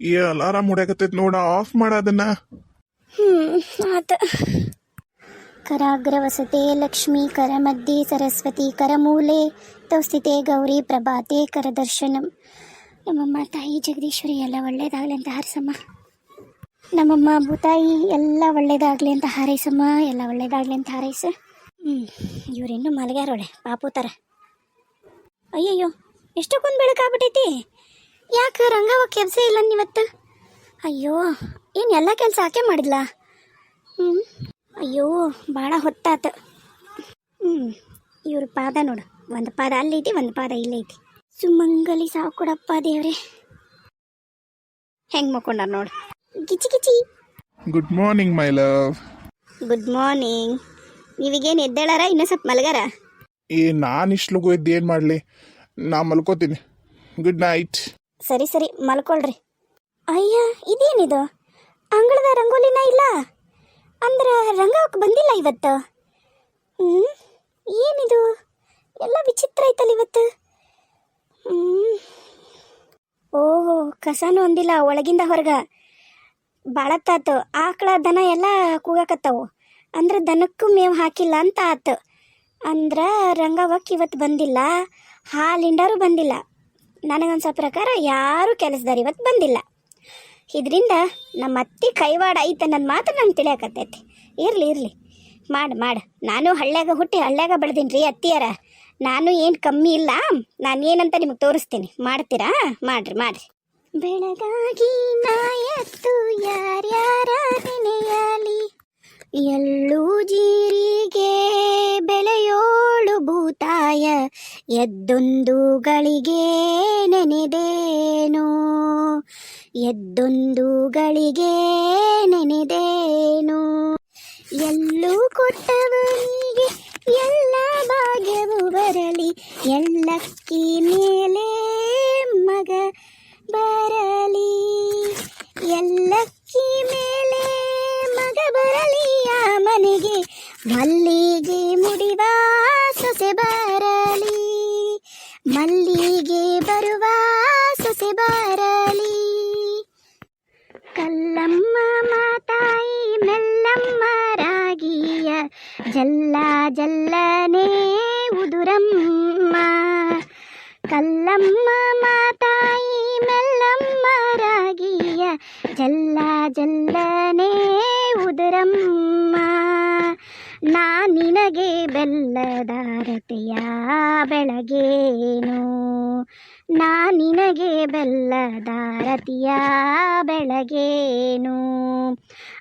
ಈ ಅಲಾರಾಮ್ ಹೊಡ್ಯಾಕತ್ತೈತಿ ನೋಡ ಆಫ್ ಮಾಡ ಅದನ್ನ. ಹ್ಮ್ ಆತ. ಕರಾಗ್ರವಸತೆ ಲಕ್ಷ್ಮೀ ಕರಮಧ್ಯೆ ಸರಸ್ವತಿ ಕರಮೂಲೆ ತೌಸ್ಥಿತೆ ಗೌರಿ ಪ್ರಭಾತೆ ಕರದರ್ಶನಂ ನಮ್ಮಮ್ಮ ತಾಯಿ ಜಗದೀಶ್ವರಿ ಎಲ್ಲ ಒಳ್ಳೇದಾಗಲಿ ಅಂತ ಹಾರಿಸಮ್ಮ. ನಮ್ಮಮ್ಮ ಭೂತಾಯಿ ಎಲ್ಲ ಒಳ್ಳೇದಾಗಲಿ ಅಂತ ಹಾರೈಸಮ್ಮ ಎಲ್ಲ ಒಳ್ಳೇದಾಗಲಿ ಅಂತ ಹಾರೈಸ. ಹ್ಞೂ ಇವರಿನ್ನೂ ಮಲಗ್ಯಾರೋಳೆ ಪಾಪು ಥರ ಅಯ್ಯಯ್ಯೋ ಎಷ್ಟಕ್ಕೊಂದು ಬೆಳಕಾಗ್ಬಿಟ್ಟೈತಿ ಯಾಕೆ ರಂಗವ ಕೆಲಸ ಇಲ್ಲ ನೀವತ್ತು ಅಯ್ಯೋ ಏನು ಎಲ್ಲ ಕೆಲಸ ಆಕೆ ಮಾಡಿದ್ಲಾ? ಹ್ಞೂ ಅಯ್ಯೋ ಭಾಳ ಹೊತ್ತಾತು. ಹ್ಞೂ ಇವ್ರ ಪಾದ ನೋಡು ಒಂದು ಪಾದ ಅಲ್ಲೈತಿ ಒಂದು ಪಾದ ಇಲ್ಲೈತಿ ಸುಮಂಗಲಿ ಸಾವು ಕೊಡಪ್ಪ ದೇವ್ರೆ. ಹೆಂಗೆ ಮಕ್ಕೊಂಡಾರ ನೋಡು. ಗಿಚಿ ಗಿಚಿ good morning my love good morning ನೀವಿಗೇನು ಎದ್ದೇಳಾರ ಇನ್ನೂ ಸ್ವಲ್ಪ ಮಲಗಾರ? ಏ ನಾನು ಇಷ್ಟು ಇದ್ದು ಏನು ಮಾಡಲಿ? ನಾ ಮಲ್ಕೋತೀನಿ. ಗುಡ್ ನೈಟ್ ಸರಿ ಸರಿ, ಮಲ್ಕೊಳ್ರಿ. ಅಯ್ಯ, ಇದೇನಿದು? ಅಂಗಳದ ರಂಗೋಲಿನ ಇಲ್ಲ? ಅಂದ್ರೆ ರಂಗವಕ್ಕೆ ಬಂದಿಲ್ಲ ಇವತ್ತು? ಹ್ಞೂ ಏನಿದು? ಎಲ್ಲ ವಿಚಿತ್ರ ಐತಲ್ಲ ಇವತ್ತು? ಹ್ಞೂ ಓಹೋ, ಕಸನೂ ಒಂದಿಲ್ಲ ಒಳಗಿಂದ ಹೊರಗ. ಬಾಳತ್ತಾತು, ಆಕಳ ದನ ಎಲ್ಲ ಕೂಗಾಕತ್ತಾವು. ಅಂದ್ರೆ ದನಕ್ಕೂ ಮೇವು ಹಾಕಿಲ್ಲ ಅಂತ ಆತು. ಅಂದ್ರೆ ರಂಗವಕ್ಕೆ ಇವತ್ತು ಬಂದಿಲ್ಲ, ಹಾಲಿಂಡರೂ ಬಂದಿಲ್ಲ. ನನಗನ್ಸೋ ಪ್ರಕಾರ ಯಾರೂ ಕೆಲಸದವ್ರು ಇವತ್ತು ಬಂದಿಲ್ಲ. ಇದರಿಂದ ನಮ್ಮ ಅತ್ತಿ ಕೈವಾಡ ಐತೆ ನನ್ನ ಮಾತ್ರ ನಂಗೆ ತಿಳಿಯಕತ್ತೈತಿ. ಇರಲಿ ಇರಲಿ. ಮಾಡು ಮಾಡು. ನಾನು ಹಳ್ಳ್ಯಾಗ ಹುಟ್ಟಿ ಹಳ್ಳ್ಯಾಗ ಬೆಳೆದೀನಿ ರೀ ಅತ್ತಿಯರ. ನಾನು ಏನು ಕಮ್ಮಿ ಇಲ್ಲ. ನಾನು ಏನಂತ ನಿಮಗೆ ತೋರಿಸ್ತೀನಿ. ಮಾಡ್ತೀರಾ? ಮಾಡ್ರಿ ಮಾಡ್ರಿ. ಬೆಳಗಾಗಿ ನಾಯತ್ತು ಯಾರ್ಯಾರ ನೆನೆಯಲಿ? ಎಳ್ಳು ಜೀರಿಗೆ ಬೆಳೆಯೋಳು ಭೂತಾಯ. ಎದ್ದೊಂದು ಗಳಿಗೆ ನೆನೆದೇನು ಎದ್ದೊಂದು ಗಳಿಗೆ ನೆನೆದೇನು. ಎಲ್ಲೂ ಕೊಟ್ಟವನಿಗೆ ಎಲ್ಲ ಭಾಗ್ಯವು ಬರಲಿ, ಎಲ್ಲಕ್ಕಿ ಮೇಲೆ ಮಗ ಬರಲಿ. ಎಲ್ಲಕ್ಕಿ ಮೇಲೆ ಮಗ ಬರಲಿ, ಆ ಮನೆಗೆ ಮಲ್ಲಿಗೆ ಮುಡಿವ ಸೊಸೆ ಜಲ್ಲ ಜಲ್ಲನೆ ಉದುರಮ್ಮ. ಕಲ್ಲಮ್ಮ ಮಾತಾಯಿ ಮೆಲ್ಲಮ್ಮ ರಾಗಿಯ ಜಲ್ಲ ಜಲ್ಲನೆ ಉದುರಮ್ಮ. ನಾ ನಿನಗೆ ಬೆಲ್ಲದಾರತೆಯ ಬೆಳಗೇನು? ನಾ ನಿನಗೆ ಬೆಲ್ಲದಾರತಿಯ ಬೆಳಗೇನು?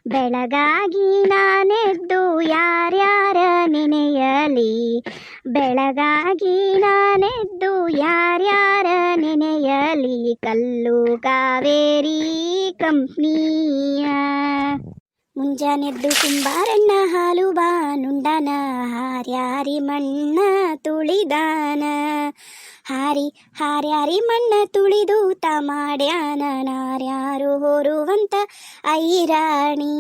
ಬೆಳಗಾಗಿ ನಾನೆದ್ದು ಯಾರ್ಯಾರ ನೆನೆಯಲಿ? ಬೆಳಗಾಗಿ ನಾನೆದ್ದು ಯಾರ್ಯಾರ ನೆನೆಯಲಿ? ಕಲ್ಲು ಕಾವೇರಿ ಕಂಪ್ನಿಯ. ಮುಂಜಾನೆದ್ದು ಕುಂಬಾರಣ್ಣ, ಹಾಲು ಬಾನುಂಡನ, ಹಾರ್ಯಾರಿ ಮಣ್ಣ ತುಳಿದಾನ. ಹಾರಿ ಹಾರ್ಯಾರಿ ಮಣ್ಣ ತುಳಿದು ತಮಾಡ್ಯಾನ ಮಾಡ್ಯಾನ ನಾರ್ಯಾರು ಹೊರುವಂತ ಐರಾಣಿ.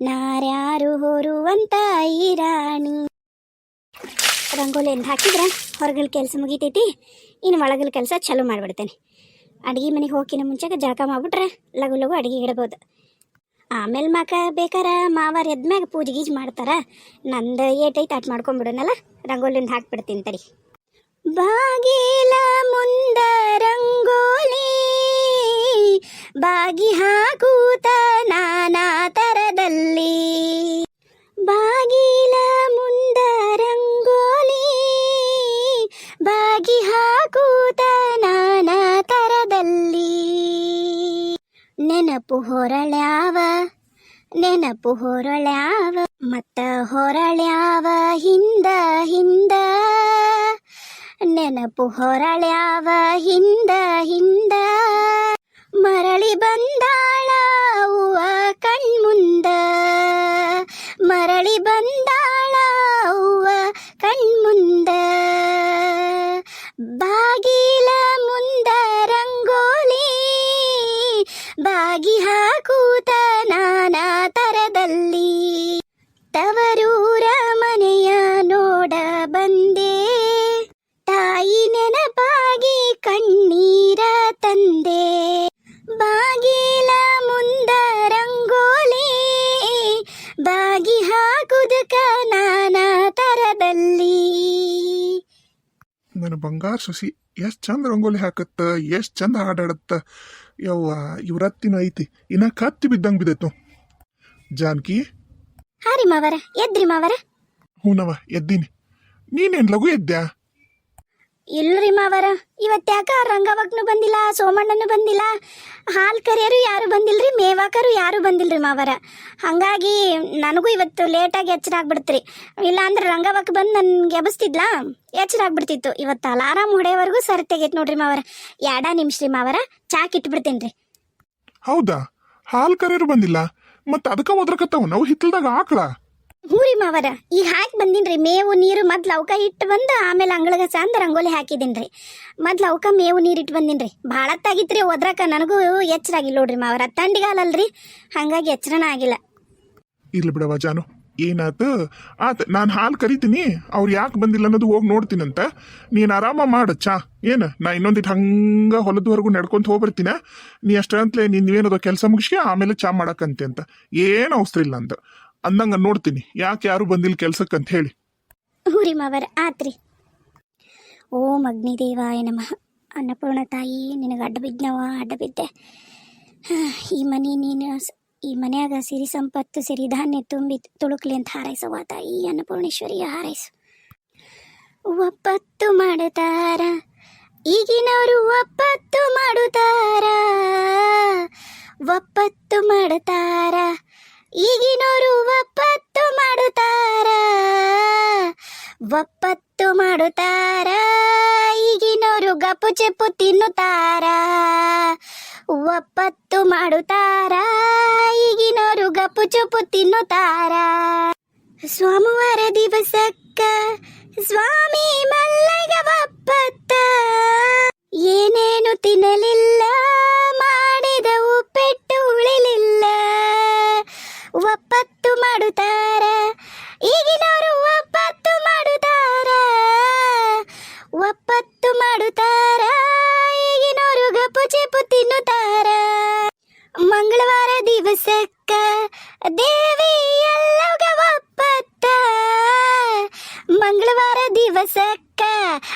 ನಾರ್ಯಾರು ಹೊರುವಂತ ಐರಾಣಿ. ರಂಗೋಲಿ ಹಾಕಿದ್ರೆ ಹೊರಗಲ್ ಕೆಲಸ ಮುಗಿತೈತಿ ಇನ್ನು ಒಳಗಲ್ ಕೆಲಸ ಚಲೋ ಮಾಡಿಬಿಡ್ತೇನೆ. ಅಡುಗೆ ಮನೆಗೆ ಹೋಗಿನ ಮುಂಚೆಗೆ ಜಳಕ ಮಾಡಿಬಿಟ್ರೆ ಲಘು ಲಘು ಅಡುಗೆ ಇಡಬಹುದು ಆಮೇಲೆ ಮಾಕ ಬೇಕಾರ ಮಾವಾರ ಎದ್ಮ್ಯಾಗ ಪೂಜೆ ಗೀಜ್ ಮಾಡ್ತಾರ, ನಂದು ಏಟೈತೆ ಅಟ್ ಮಾಡ್ಕೊಂಬಿಡೋನಲ್ಲ, ರಂಗೋಲಿಂದ ಹಾಕ್ಬಿಡ್ತೀನಿ ತಡಿ. ಬಾಗಿಲ ಮುಂದ ರಂಗೋಲಿ ಬಾಗಿ ಹಾಕೂತ ನಾನಾ ತರದಲ್ಲಿ. ಬಾಗಿಲ ಮುಂದ ರಂಗೋಲಿ ಬಾಗಿ ಹಾಕೂತ ನಾನಾ ತರದಲ್ಲಿ. ನೆನಪು ಹೊರಳ್ಯಾವ ನೆನಪು ಹೊರಳ್ಯಾವ, ಮತ್ತ ಹೊರಳ್ಯಾವ ಹಿಂದ ಹಿಂದ. ನೆನಪು ಹೊರಳ್ಯಾವ ಹಿಂದ ಹಿಂದ ಮರಳಿ ಬಂದಾಳ ಅವ್ವ ಕಣ್ಮುಂದ ಮರಳಿ ಬಂದಾಳ ಅವ್ವ ಕಣ್ಮುಂದ ನನ್ನ ಬಂಗಾರ ಸೊಸಿ ಎಷ್ಟು ಚಂದ ರಂಗೋಲಿ ಹಾಕತ್ತ ಎಷ್ಟು ಚಂದ ಹಾಡಾಡತ್ತ. ಯವ್ವ ಇವರತ್ತಿನ ಐತಿ. ಇನ್ನ ಕತ್ತಿ ಬಿದ್ದಂಗೆ ಬಿದ್ದೈತು. ಜಾನಕಿ? ಹಾರಿ ರೀ ಮಾವರ ಎದ್ರಿ ಮಾವರ. ಹೂನವ ಎದ್ದೀನಿ. ನೀನೇನು ಲಘು ಎದ್ದ್ಯಾ? ಇಲ್ರಿ ಮಾವರ ಇವತ್ತ್ಯಾಕ ರಂಗವ್ವಗ್ನು ಬಂದಿಲ್ಲ, ಸೋಮಣ್ಣನು ಬಂದಿಲ್ಲ. ಹಾಲ್ ಕರಿಯರು ಯಾರು ಬಂದಿಲ್ರಿ, ಮೇವಾಕರು ಯಾರು ಬಂದಿಲ್ರಿ ಮಾವರ ಹಂಗಾಗಿ ನನಗೂ ಇವತ್ತು ಲೇಟಾಗಿ ಎಚ್ಚರ ಆಗ್ಬಿಡ್ತ್ರಿ. ಇಲ್ಲಾಂದ್ರೆ ರಂಗವ್ವಕ್ ಬಂದು ನನ್ಗೆ ಎಬಸ್ತಿದ್ಲಾ ಎಚ್ಚರ ಆಗ್ಬಿಡ್ತಿತ್ತು. ಇವತ್ತು ಅಲಾರಾಮ್ ಹೊಡೆಯವರೆಗೂ ಸರಿ ತೆಗೆತ್ ನೋಡ್ರಿ ಮಾವರ ಎರಡ ನಿಮಿಷ ಮಾವರ ಚಾಕ್ ಇಟ್ಬಿಡ್ತೇನ್ರಿ ಹೌದಾ? ಹಾಲ್ ಕರಿಯರು ಬಂದಿಲ್ಲ. ಮತ್ತೆ ಅದಕ್ಕ ಒದ್ರಕತ್ತಾವ? ನಾವು ಹಿತ್ತಲ್ದಾಗ ಆಕಳ ಹೂರಿ ಮಾವರ, ಈಗ ಹಾಕಿ ಬಂದಿನ್ರಿ. ಮೇವು, ನೀರು, ಮೊದ್ಲು, ಅವಕ ಇಟ್ಟು ಬಂದು ಆಮೇಲೆ ಅಂಗಳಗ ಚಂದ ರಂಗೋಲಿ ಹಾಕಿದಿನ್ರಿ. ಮೊದ್ಲು, ಅವಕ ಮೇವು, ನೀರು ಇಟ್ಟು ಬಂದಿನ್ರಿ. ಭಾಳ ತಾಗಿತ್ರಿ ಒದ್ರಕ ನನಗೂ ಎಚ್ಚರ ಆಗಿಲ್ಲ ನೋಡ್ರಿ ಮಾವರ. ತಂಡಿಗಾಲಲ್ರಿ, ಹಂಗಾಗಿ ಎಚ್ಚರನ ಆಗಿಲ್ಲ. ಇರ್ಲಿ ಬಿಡವ ಜಾನು, ಏನಾತ? ಆತ, ನಾನು ಹಾಲು ಕರಿತೀನಿ, ಅವ್ರು ಯಾಕೆ ಬಂದಿಲ್ಲ ಅನ್ನೋದು ಹೋಗಿ ನೋಡ್ತೀನಂತ. ನೀನು ಆರಾಮ ಮಾಡು, ಚಾ. ಏನು, ನಾ ಇನ್ನೊಂದಿಟ್ಟು ಹಂಗೆ ಹೊಲದವರೆಗೂ ನಡ್ಕೊಂತ ಹೋಗ್ಬರ್ತೀನ? ನೀ ಅಷ್ಟಂತಲೇ ನೀನೇನದು ಕೆಲಸ ಮುಗಿಸಿ ಆಮೇಲೆ ಚಾ ಮಾಡಕ್ಕಂತೆ ಅಂತ. ಏನು ಅವಸರ ಇಲ್ಲ ಅಂತ ಅಂದಂಗ ನೋಡ್ತೀನಿ. ಯಾಕೆ ಯಾರು ಬಂದಿಲ್ಲ ಕೆಲ್ಸಕ್ಕೆ ಅಂತ ಹೇಳಿ. ಹೂರಿ ಮಾವರ, ಆತ್ರಿ. ಓ ಅಗ್ನಿದೇವಾಯ ನಮಃ. ಅನ್ನಪೂರ್ಣ ತಾಯಿ, ನಿನಗೆ ಅಡ್ಡ ಬಿದ್ದವ ಅಡ್ಡ ಬಿದ್ದೆ. ಈ ಮನೆ ನೀನು ಈ ಮನೆಯಾಗ ಸಿರಿ ಸಂಪತ್ತು, ಸಿರಿ ಧಾನ್ಯ ತುಂಬಿ ತುಳುಕ್ಲಿ ಅಂತ ಹಾರೈಸವ ತಾಯಿ, ಅನ್ನಪೂರ್ಣೇಶ್ವರಿಯ ಹಾರೈಸು. ಒಪ್ಪತ್ತು ಮಾಡುತ್ತಾರ, ಈಗಿನವರು ಒಪ್ಪತ್ತು ಮಾಡುತ್ತಾರ. ಒಪ್ಪತ್ತು ಮಾಡುತ್ತಾರ ಈಗಿನವರು ಒಪ್ಪತ್ತು ಮಾಡುತ್ತಾರ? ಒಪ್ಪತ್ತು ಮಾಡುತ್ತಾರ? ಈಗಿನವರು ಗಪ್ಪು ಚೆಪ್ಪು ತಿನ್ನುತ್ತಾರ? ಒಪ್ಪತ್ತು ಮಾಡುತ್ತಾರ? ಈಗಿನವರು ಗಪ್ಪು ಚುಪ್ಪು ತಿನ್ನುತ್ತಾರ? ಸೋಮವಾರ ದಿವಸಕ್ಕ ಸ್ವಾಮಿ ಮಲ್ಲಗ ಒಪ್ಪತ್ತ? ಏನೇನು ತಿನ್ನಲಿಲ್ಲ ಮಾಡಿದ ಒಪ್ಪತ್ತು ಈಗಿನವರು ಒಪ್ಪತ್ತು ಮಾಡುತ್ತಾರ? ಒಪ್ಪತ್ತು ಮಾಡುತ್ತಾರ? ಈಗಿನವರು ಗಪ್ಪು ಚೆಪ್ಪು ತಿನ್ನುತ್ತಾರ? ಮಂಗಳವಾರ ದಿವಸಕ್ಕ ದೇವಿ ಎಲ್ಲಗ ಒಪ್ಪತ್ತ? ಮಂಗಳವಾರ ದಿವಸಕ್ಕ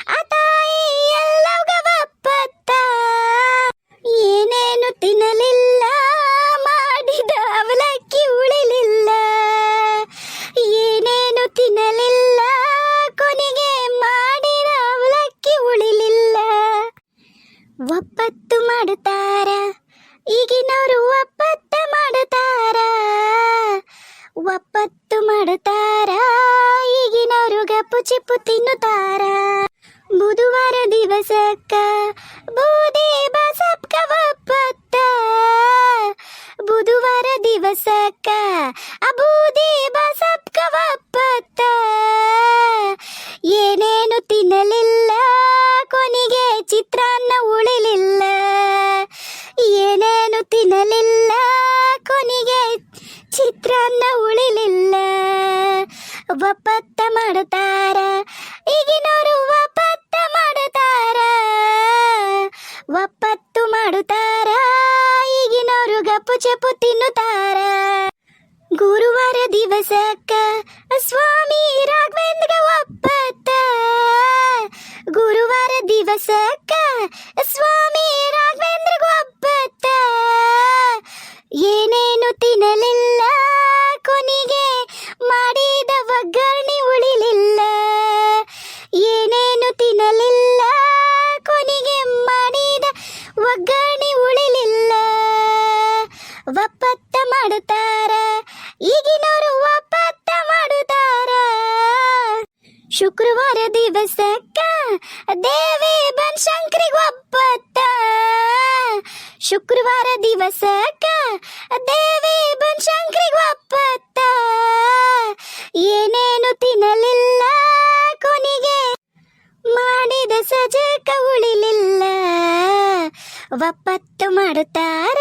ಆ ತಾಯಿ ಎಲ್ಲಗ ಒಪ್ಪತ್ತ? ಏನೇನು ತಿನ್ನಲಿಲ್ಲ ಒಪ್ಪತ್ತು ಮಾಡುತ್ತಾರ? ಈಗಿನವರು ಒಪ್ಪತ್ತ ಮಾಡುತ್ತಾರ? ಒಪ್ಪತ್ತು ಮಾಡುತ್ತಾರ? ಈಗಿನವರು ಗಪ್ಪು ಚಿಪ್ಪು ತಿನ್ನುತ್ತಾರ? ಬುಧವಾರ ದಿವಸಕ್ಕ, ಬೂದಿ ಬಸಪ್ಕ ಒಪ್ಪತ್ತ? ಬುಧವಾರ ದಿವಸಕ್ಕ, ಬೂದಿ ಬಸಪ್ಕ ಒಪ್ಪತ್ತ? ಏನೇನು ತಿನ್ನಲಿಲ್ಲ? ದಿವಸಕ್ಕ ಸ್ವಾಮಿ ರಾಘವೇಂದ್ರ ಶುಕ್ರವಾರ ದಿವಸಕ್ಕ ದೇವಿ ಬನ್ ಶಂಕರಿಗೆ ಒಪ್ಪತ್ತ. ಶುಕ್ರವಾರ ದಿವಸಕ್ಕ ದೇವಿ ಬನ್ ಶಂಕರಿಗೆ ಒಪ್ಪತ್ತ. ಏನೇನು ತಿನ್ನಲಿಲ್ಲ ಕೊನಿಗೆ. ಮಾಡಿದ ಸಜಕ ಉಳಿಲಿಲ್ಲ. ಒಪ್ಪತ್ತು ಮಾಡುತ್ತಾರ?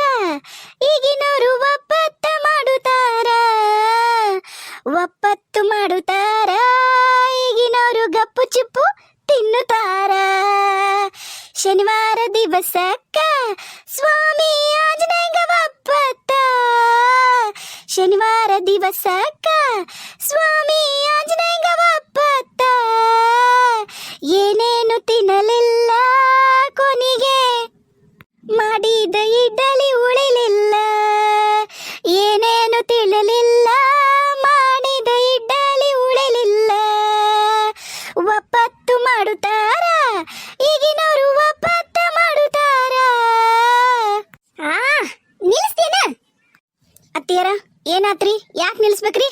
ಈಗಿನವರು ಒಪ್ಪತ್ತ ಮಾಡುತ್ತಾರ? ಒಪ್ಪತ್ತು ಮಾಡುತ್ತಾರ? ಗಪ್ಪು ಚಿಪ್ಪು ತಿನ್ನುತ್ತಾರ. ಶನಿವಾರ ದಿವಸಕ್ಕ ಸ್ವಾಮಿ ಒಪ್ಪತ್ತ ಶನಿವಾರ ದಿವಸಕ್ಕ ಸ್ವಾಮಿ ಒಪ್ಪತ್ತ ಏನೇನು ತಿನ್ನಲಿಲ್ಲ ಕೊನಿಗೆ. ಮಾಡಿದ ಇಡ್ಡಲಿ ಉಳಿಲಿಲ್ಲ. ಏನೇನು ತಿಳಿಲಿಲ್ಲ ಏನಾತ್ರಿ? ಯಾಕೆ ನಿಲ್ಸ್ಬೇಕ್ರಿ?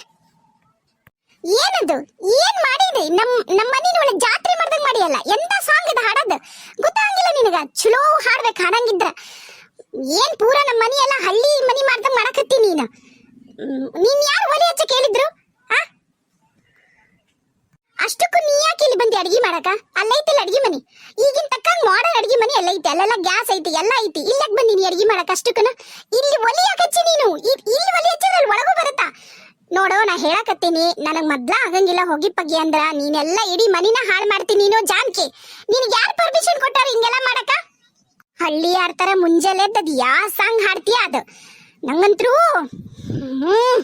ಏನದು? ಏನ್ ಮಾಡಿದೆ? ನಮ್ ನಮ್ಮ ಮನೆ ಒಳಗೆ ಜಾತ್ರೆ ಮಾಡ್ದಂಗ್ ಮಾಡಿಯಲ್ಲ? ಎಂತ ಸಾಂಗ್ ಇದು ಹಾಡೋದು? ಗೊತ್ತಾಗಿಲ್ಲ ನಿನಗ. ಚಲೋ ಹಾಡ್ಬೇಕು ಹಾಡಂಗಿದ್ರ. ಏನ್ ಪೂರ ನಮ್ಮ ಎಲ್ಲ ಹಳ್ಳಿ ಮನಿ ಮಾಡ್ದಂಗ್ ಮಾಡಕತ್ತಿ ನೀನು? ನೀನ್ ಯಾರು ಒಲೆ ಹಚ್ಚ ಕೇಳಿದ್ರು? ಅಷ್ಟಕ್ಕೂ ನೀ ಯಾಕೆ ಇಲ್ಲಿ ಬಂದಿ ಅಡಿಗೆ ಮಾಡಕ? ಅಲ್ಲೈತಿಲ್ಲ ಅಡಿಗೆ ಮನಿ? ಈಗಿನ ತಕ್ಕಂಗ್ ಮಾಡೋ ಅಡಿಗೆ ಮನಿ ಎಲ್ಲ ಐತಿ. ಅಲ್ಲೆಲ್ಲ ಗ್ಯಾಸ್ ಐತಿ, ಎಲ್ಲ ಐತಿ. ಇಲ್ಲಕ್ ಬಂದಿ ನೀ ಅಡಿಗೆ ಮಾಡಕ ಅಷ್ಟಕ್ಕನ? ಇಲ್ಲಿ ಒಲಿ ಹಚ್ಚಿ ನೀನು? ಇಲ್ಲಿ ಒಲಿ ಹಚ್ಚಿದ್ರಲ್ಲಿ ಒಳಗೂ ಬರುತ್ತಾ? ನೋಡೋ, ನಾ ಹೇಳಕತ್ತೀನಿ. ನನಗೆ ಮೊದ್ಲ ಆಗಂಗಿಲ್ಲ ಹೋಗಿ ಪಗಿ ಅಂದ್ರ ನೀನೆಲ್ಲ ಇಡೀ ಮನಿನ ಹಾಳು ಮಾಡ್ತೀನಿ ನೀನು ಜಾನ್ಕಿ. ನಿನಗೆ ಯಾರು ಪರ್ಮಿಷನ್ ಕೊಟ್ಟಾರ ಹಿಂಗೆಲ್ಲ ಮಾಡಕ? ಹಳ್ಳಿ ಯಾರ ತರ ಮುಂಜಾನೆ ಎದ್ದದ್ ಯಾ ಸಾಂಗ್ ಹಾಡ್ತೀಯ ಅದು? ನಂಗಂತ್ರೂ, ಹ್ಮ್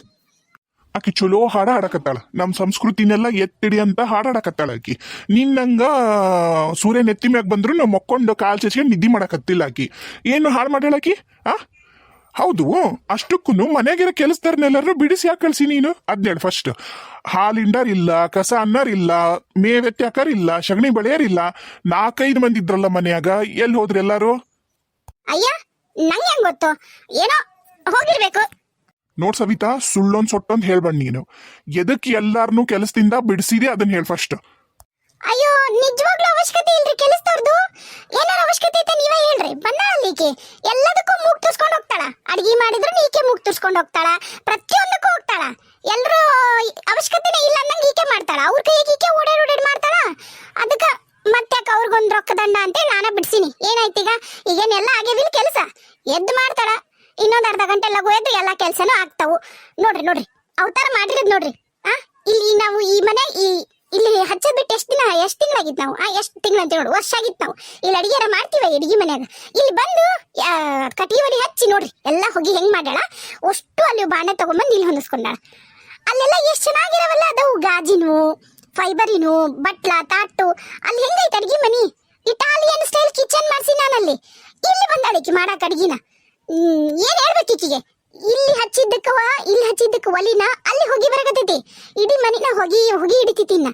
ಆಕಿ ಚಲೋ ಹಾಡ ಹಾಡಕತ್ತಾಳ ನಮ್ಮ ಸಂಸ್ಕೃತಿನೆಲ್ಲ ಎತ್ತಿಡಿ ಅಂತ ಹಾಡಾಡಕತ್ತಾಳ ಆಕಿ. ನಿನ್ನಂಗ ಸೂರ್ಯ ನೆತ್ತಿ ಮ್ಯಾಗ ಬಂದ್ರು ನಾವು ಮಕ್ಕೊಂಡು ಕಾಲ್ ಚಚ್ಕೊಂಡು ನಿದ್ದೆ ಮಾಡಕತ್ತಿಲ್ಲ ಆಕಿ. ಏನು ಹಾಳು ಮಾಡ್ಯಾಳ ಆಕಿ? ಆ? ಹೌದು ಅಷ್ಟಕ್ಕೂ ಮನೆಗಿರೋ ಕೆಲಸದಾರನ್ನೆಲ್ಲರೂ ಬಿಡಿಸಿ ಹಾಕಳ್ಸಿ ಕಳ್ಸಿ ನೀನು? ಅದ್ನೇಳು ಫಸ್ಟ್ ಹಾಲಿಂಡರ್ ಇಲ್ಲ, ಕಸ ಅನ್ನರ್ ಇಲ್ಲ ಮೇವೆತ್ಯಾಕರ್ ಇಲ್ಲ, ಸಗಣಿ ಬೆಳೆಯರಿಲ್ಲ ನಾಲ್ಕೈದು ಮಂದಿ ಇದ್ರಲ್ಲ ಮನೆಯಾಗ ಎಲ್ಲಿ ಹೋದ್ರಿ ಎಲ್ಲಾರು ಅಯ್ಯ, ನಂಗೆ ಗೊತ್ತು? ಏನೋ ಹೋಗಿರ್ಬೇಕು. ನೋಡ್ ಸವಿತಾ ಸುಳ್ಳೊಂದ್ ಸೊಟ್ಟೊಂದ್ ಹೇಳ್ಬೇಡ ನೀನು. ಎದಕ್ ಎಲ್ಲಾರ್ನು ಕೆಲಸದಿಂದ ಬಿಡಿಸಿದೆ ಅದನ್ನ ಹೇಳ್ ಫಸ್ಟ್ ಅಯ್ಯೋ, ನಿಜವಾಗ್ಲೂ ಅವಶ್ಯಕತೆ ಇಲ್ರಿ ಕೆಲಸದವ್ರದು? ಏನಾರ ಅವಶ್ಯಕತೆ ಐತೆ ನೀವೇ ಹೇಳ್ರಿ. ಬನ್ನ ಅಲ್ಲಿಗೆ ಎಲ್ಲದಕ್ಕೂ ಮೂಗ್ ತುರ್ಸ್ಕೊಂಡು ಹೋಗ್ತಾಳ. ಅಡಿಗೆ ಮಾಡಿದ್ರು ಈಕೆ ಮೂಗ್ ತುರ್ಸ್ಕೊಂಡು ಹೋಗ್ತಾಳ. ಪ್ರತಿಯೊಂದಕ್ಕೂ ಹೋಗ್ತಾಳ. ಎಲ್ರು ಅವಶ್ಯಕತೆನೇ ಇಲ್ಲ ಅನ್ನಂಗೆ ಈಕೆ ಮಾಡ್ತಾಳ. ಅವ್ರ ಕೈಗೆ ಈಕೆ ಓಡಾಡ್ ಓಡಾಡ್ ಮಾಡ್ತಾಳ. ಅದಕ್ಕ ಮತ್ತ್ಯಾಕೆ ಅವ್ರಿಗೊಂದು ರೊಕ್ಕದಂಡ ಅಂತೇಳಿ ನಾನ ಬಿಡ್ಸೀನಿ. ಏನಾಯ್ತೀಗ ಈಗೇನೆಲ್ಲ ಆಗೇವಿಲ್ ಕೆಲಸ. ಎದ್ದು ಮಾಡ್ತಾಳ. ಇನ್ನೊಂದ್ ಅರ್ಧ ಗಂಟೆ ಲಗು ಎದ್ದು ಎಲ್ಲ ಕೆಲಸನೂ ಆಗ್ತಾವು. ನೋಡ್ರಿ ನೋಡ್ರಿ. ಅವತಾರ ಮಾಡಿರೋದು ನೋಡ್ರಿ. ಆ ಇಲ್ಲಿ ನಾವು ಈ ಮನೆ ಈ ಇಲ್ಲಿ ಹಚ್ಚದ್ ಬಿಟ್ಟು ಎಷ್ಟು ದಿನ ಎಷ್ಟು ತಿಂಗಳಾಗಿತ್ತು ನಾವು? ಆ ಎಷ್ಟು ತಿಂಗಳು ಅಂತ ನೋಡು ವರ್ಷ ಆಗಿತ್ತು ನಾವು. ಇಲ್ಲಿ ಅಡಿಗೆರ ಮಾಡ್ತೀವಿ ಅಡಿಗೆ ಮನ್ಯಾಗ. ಇಲ್ಲಿ ಬಂದು ಕಟ್ಟಿಗೆ ಒಲಿ ಹಚ್ಚಿ ನೋಡ್ರಿ. ಎಲ್ಲ ಹೋಗಿ ಹೆಂಗ್ ಮಾಡ್ಯಾಳ? ಅಷ್ಟು ಅಲ್ಲಿ ಬಾಣೆ ತಗೊಂಡ್ಬಂದು ಇಲ್ಲಿ ಹೊಂದಿಸ್ಕೊಂಡಾಳ. ಅಲ್ಲೆಲ್ಲ ಎಷ್ಟು ಚೆನ್ನಾಗಿರವಲ್ಲ ಅದವು ಗಾಜಿನೂ ಫೈಬರಿನು ಬಟ್ಲ ತಾಟು. ಅಲ್ಲಿ ಹೆಂಗೈತೆ ಅಡಿಗೆ ಮನಿ? ಇಟಾಲಿಯನ್ ಸ್ಟೈಲ್ ಕಿಚನ್ ಮಾಡಿಸಿ ನಾನಲ್ಲಿ. ಇಲ್ಲಿ ಬಂದಾಳಿಕೆ ಮಾಡಾಕ ಅಡಿಗೆನ. ಹ್ಮ್, ಏನ್ ಹೇಳ್ಬೇಕು ಈಕಿಗೆ ಇಲ್ಲಿ ಹಚ್ಚಿದ್ದಕ್ಕವ ಇಲ್ಲಿ ಹಚ್ಚಿದ್ದಕ್ಕ ಒಲಿನ ಅಲ್ಲಿ ಹೋಗಿ ಬರಕತ್ತೈತಿ. ಇಡೀ ಮನಿನ ಹೋಗಿ ಹೊಗಿ ಹಿಡಿತೈತಿನ್ನ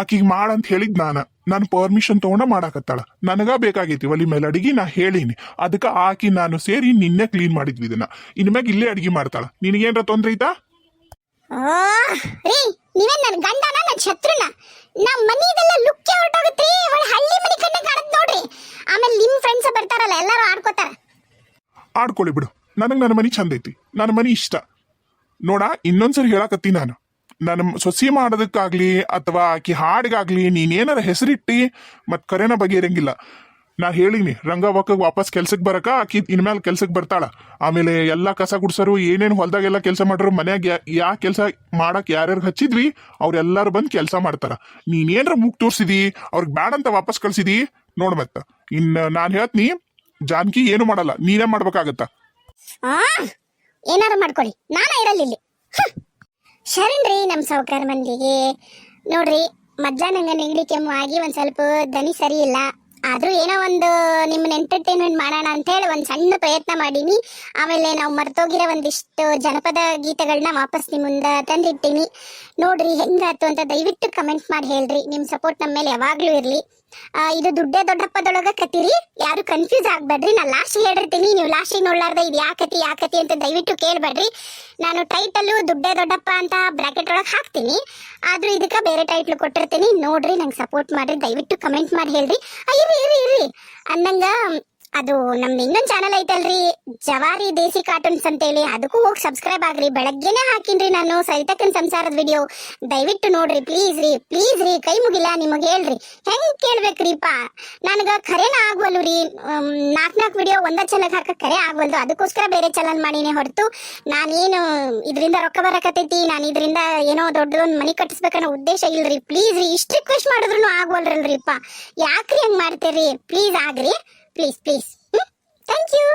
ಆಕಿಗೆ ಮಾಡಂತ ಹೇಳಿದ್ ನಾನ. ನಾನು ಪರ್ಮಿಷನ್ ತಗೊಂಡ ಮಾಡಾಕತ್ತಾಳ. ನನಗ ಬೇಕಾಗೈತಿ ಒಲಿ ಮೇಲೆ ಅಡಿಗೆ ನಾ ಹೇಳಿನಿ. ಅದಕ್ಕೆ ಆಕಿ ನಾನು ಸೇರಿ ನಿನ್ನೆ ಕ್ಲೀನ್ ಮಾಡಿದ್ವಿ ಇದನ್ನ. ಇನ್ಮ್ಯಾಗ ಇಲ್ಲೇ ಅಡಿಗೆ ಮಾಡ್ತಾಳ. ನಿನಗೇನ್ರ ತೊಂದ್ರೆ ಐತಾ? ರೀ ನೀವೇನ್ ನನ್ ಗಂಡನ ನನ್ ಶತ್ರುನ? ನಮ್ ಮನಿದೆಲ್ಲ ಲುಕ್ಕೆ ಹೊರಟೋಗತ್ರಿ. ಒಳ್ಳೆ ಹಳ್ಳಿ ಮನಿ ಕಣ್ಣ ಕಾಣತ್ ನೋಡ್ರಿ. ಆಮೇಲೆ ನಿಮ್ ಫ್ರೆಂಡ್ಸ್ ಬರ್ತಾರಲ್ಲ ಎಲ್ಲಾರು ಆಡ್ಕೋತಾರ. ಆಡ್ಕೊಳ್ಳಿ ಬಿಡು. ನನಗೆ ನನ್ನ ಮನಿ ಚಂದ ಐತಿ. ನನ್ನ ಮನಿ ಇಷ್ಟ. ನೋಡ, ಇನ್ನೊಂದ್ಸರಿ ಹೇಳಕತ್ತಿ ನಾನು. ನನ್ನ ಸೊಸಿ ಮಾಡೋದಕ್ಕಾಗ್ಲಿ ಅಥವಾ ಆಕಿ ಹಾಡಿಗಾಗ್ಲಿ ನೀನೇನಾರ ಹೆಸರಿಟ್ಟಿ ಮತ್ ಕರೆನ ಬಗೆಹರಂಗಿಲ್ಲ ನಾ ಹೇಳಿನಿ ರಂಗವಕ್ಕ ವಾಪಸ್ ಕೆಲ್ಸಕ್ಕೆ ಬರಕ, ಆಕಿ ಇನ್ಮೇಲೆ ಕೆಲ್ಸಕ್ಕೆ ಬರ್ತಾಳ. ಆಮೇಲೆ ಎಲ್ಲ ಕಸ ಗುಡ್ಸರು, ಏನೇನು ಹೊಲ್ದಾಗೆಲ್ಲ ಕೆಲಸ ಮಾಡ್ರು, ಮನ್ಯಾಗ ಯಾ- ಕೆಲಸ ಮಾಡಕ್ ಯಾರ್ಯಾರು ಹಚ್ಚಿದ್ವಿ, ಅವ್ರೆಲ್ಲರೂ ಬಂದು ಕೆಲಸ ಮಾಡ್ತಾರ. ನೀನೇನ್ರ ಮೂಗ್ ತೋರ್ಸಿದಿ, ಅವ್ರಿಗೆ ಬ್ಯಾಡ ಅಂತ ವಾಪಸ್ ಕಳ್ಸಿದಿ, ನೋಡ್ ಮತ್ತ. ಇನ್ನು ನಾನು ಹೇಳ್ತೀನಿ ಜಾನ್ಕಿ ಏನು ಮಾಡಲ್ಲ, ನೀನೇ ಮಾಡ್ಬೇಕಾಗತ್ತ? ಆ ಏನಾರ ಮಾಡ್ಕೊಳ್ಳಿ ನಾನ ಇರಲ್ಲ ಇಲ್ಲಿ. ಶರಣ್ರಿ ನಮ್ ಸಾವುಕಾರ ಮಂದಿಗೆ. ನೋಡ್ರಿ, ಮಧ್ಯಾಹ್ನ ನೆಗಡಿ ಕೆಮ್ಮು ಆಗಿ ಒಂದ್ ಸ್ವಲ್ಪ ದನಿ ಸರಿ ಇಲ್ಲ. ಆದ್ರೂ ಏನೋ ಒಂದು ನಿಮ್ಮನ್ನ ಎಂಟರ್ಟೈನ್ಮೆಂಟ್ ಮಾಡೋಣ ಅಂತ ಹೇಳಿ ಒಂದ್ ಸಣ್ಣ ಪ್ರಯತ್ನ ಮಾಡೀನಿ. ಆಮೇಲೆ ನಾವು ಮರ್ತೋಗಿರೋ ಒಂದಿಷ್ಟು ಜನಪದ ಗೀತೆಗಳನ್ನ ವಾಪಸ್ ನಿಮ್ಮಿಂದ ಮುಂದೆ ತಂದಿಟ್ಟೀನಿ. ನೋಡ್ರಿ ಹೆಂಗಾತು ಅಂತ ದಯವಿಟ್ಟು ಕಮೆಂಟ್ ಮಾಡಿ ಹೇಳ್ರಿ. ನಿಮ್ ಸಪೋರ್ಟ್ ನಮ್ಮ ಮೇಲೆ ಯಾವಾಗ್ಲೂ ಇರ್ಲಿ. ಇದು ದುಡ್ಡೇ ದೊಡ್ಡಪ್ಪದೊಳಗ ಕತಿರಿ. ಯಾರು ಕನ್ಫ್ಯೂಸ್ ಆಗ್ಬೇಡ್ರಿ. ನಾನು ಲಾಸ್ಟ್ ಹೇಳಿರ್ತೀನಿ ನೀವು ಲಾಸ್ಟಿಗೆ ನೋಡ್ಲಾರ್ದ ಇದು ಯಾಕತಿ ಯಾಕತಿ ಅಂತ ದಯವಿಟ್ಟು ಕೇಳ್ಬೇಡ್ರಿ. ನಾನು ಟೈಟಲ್ ದುಡ್ಡೇ ದೊಡ್ಡಪ್ಪ ಅಂತ ಬ್ರಾಕೆಟ್ ಒಳಗೆ ಹಾಕ್ತೀನಿ. ಆದ್ರೂ ಇದಕ್ಕೆ ಬೇರೆ ಟೈಟ್ಲ್ ಕೊಟ್ಟಿರ್ತೀನಿ. ನೋಡ್ರಿ, ನಂಗೆ ಸಪೋರ್ಟ್ ಮಾಡ್ರಿ. ದಯವಿಟ್ಟು ಕಮೆಂಟ್ ಮಾಡಿ ಹೇಳ್ರಿ. ಅಯ್ಯೋ ಇರಿ ಇರ್ರಿ ಅನ್ನಂಗ ಅದು ನಮ್ದು ಇನ್ನೊಂದು ಚಾನಲ್ ಐತಲ್ರಿ, ಜವಾರಿ ದೇಸಿ ಕಾರ್ಟೂನ್ಸ್ ಅಂತೇಳಿ. ಅದಕ್ಕೂ ಹೋಗಿ ಸಬ್ಸ್ಕ್ರೈಬ್ ಆಗ್ರಿ. ಬೆಳಗ್ಗೆನೆ ಹಾಕಿನ್ರಿ ನಾನು ಸರಿತಕ್ಕನ ಸಂಸಾರದ ವಿಡಿಯೋ ದಯವಿಟ್ಟು ನೋಡ್ರಿ ಪ್ಲೀಸ್ ರೀ ಪ್ಲೀಸ್ ರೀ, ಕೈ ಮುಗಿಲ್ಲ ನಿಮಗೆ ಹೇಳ್ರಿ. ಹೆಂಗ್ ಕೇಳ್ಬೇಕ್ರಿಪ್ಪ ನನಗ ಖರೇನ ಆಗ್ವಲ್ಲು ರೀ. ನಾಲ್ಕು ನಾಲ್ಕು ವಿಡಿಯೋ ಒಂದ ಚಾನಲ್ ಹಾಕ ಕರೆ ಆಗ್ವಲ್ದು ಅದಕ್ಕೋಸ್ಕರ ಬೇರೆ ಚಾನಲ್ ಮಾಡಿನೇ ಹೊರತು ನಾನೇನು ಇದರಿಂದ ರೊಕ್ಕ ಬರಕತೈತಿ ನಾನು ಇದರಿಂದ ಏನೋ ದೊಡ್ಡದೊಂದು ಮನಿ ಕಟ್ಟಿಸ್ಬೇಕನ್ನೋ ಉದ್ದೇಶ ಇಲ್ರಿ. ಪ್ಲೀಸ್ ರೀ, ಇಷ್ಟು ರಿಕ್ವೆಸ್ಟ್ ಮಾಡಿದ್ರು ಆಗ್ವಲ್ರಲ್ರಿಪ್ಪ ಯಾಕ್ರಿ ಹೆಂಗ್ ಮಾಡ್ತೀರಿ? ಪ್ಲೀಸ್ ಆಗ್ರಿ. Please please thank you